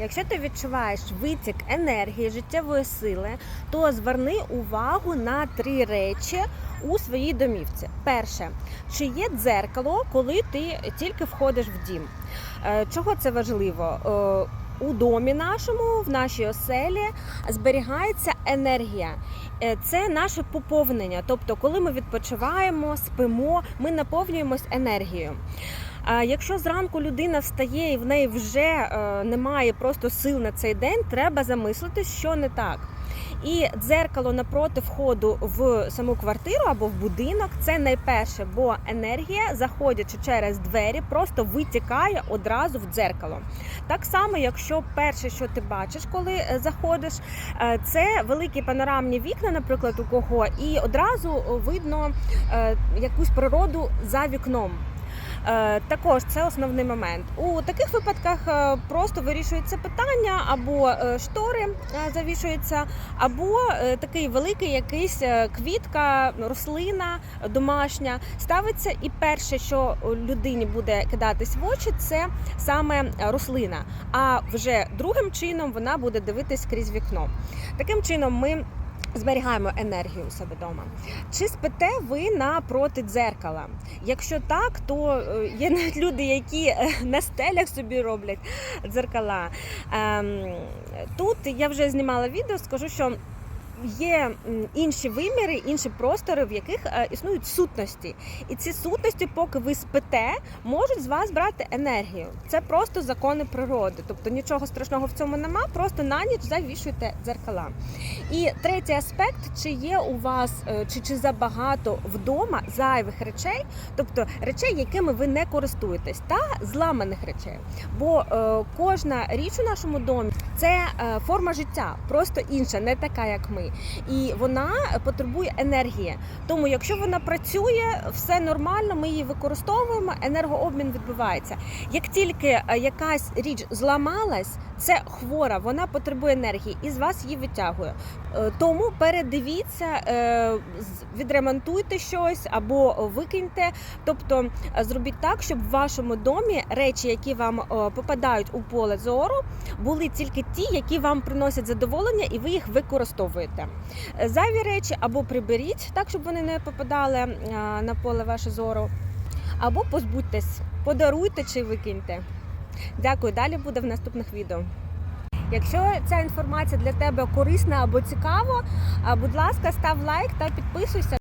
Якщо ти відчуваєш витік енергії, життєвої сили, то зверни увагу на три речі у своїй домівці. Перше, чи є дзеркало, коли ти тільки входиш в дім? Е, Чого це важливо? Е, У домі нашому, в нашій оселі, зберігається енергія. Е, Це наше поповнення. Тобто, коли ми відпочиваємо, спимо, ми наповнюємось енергією. Якщо зранку людина встає і в неї вже е, немає просто сил на цей день, треба замислитись, що не так. І дзеркало напроти входу в саму квартиру або в будинок це найперше, бо енергія, заходячи через двері, просто витікає одразу в дзеркало. Так само, якщо перше, що ти бачиш, коли е, заходиш, е, це великі панорамні вікна, наприклад, у кого, і одразу видно якусь природу за вікном. Е, Також це основний момент. У таких випадках е, просто вирішується питання, або е, штори завішуються, або такий великий якийсь квітка, рослина домашня ставиться. І перше, що людині буде кидатись в очі, це саме рослина. А вже другим чином вона буде дивитись крізь вікно. Таким чином ми. Зберігаємо енергію у себе вдома. Чи спите ви напроти дзеркала? Якщо так, то е, є навіть люди, які е, на стелях собі роблять дзеркала. Ем, Тут я вже знімала відео, скажу, що. Є інші виміри, інші простори, в яких е, існують сутності, і ці сутності, поки ви спите, можуть з вас брати енергію. Це просто закони природи. Тобто нічого страшного в цьому нема. Просто на ніч завішуйте дзеркала. І третій аспект: чи є у вас е, чи, чи забагато вдома зайвих речей, тобто речей, якими ви не користуєтесь, та зламаних речей. Бо е, кожна річ у нашому домі це е, форма життя, просто інша, не така, як ми. І вона потребує енергії. Тому, якщо вона працює, все нормально, ми її використовуємо, енергообмін відбувається. Як тільки е, якась річ зламалась, це хвора, вона потребує енергії і з вас її витягує. Е, Тому передивіться, е, відремонтуйте щось або викиньте. Тобто зробіть так, щоб в вашому домі речі, які вам попадають у поле зору, були тільки ті, які вам приносять задоволення, і ви їх використовуєте. Е, Зайві речі або приберіть так, щоб вони не попадали е, на поле ваше зору, або позбудьтесь, подаруйте чи викиньте. Дякую. Далі буде в наступних відео. Якщо ця інформація для тебе корисна або цікава, будь ласка, став лайк та підписуйся.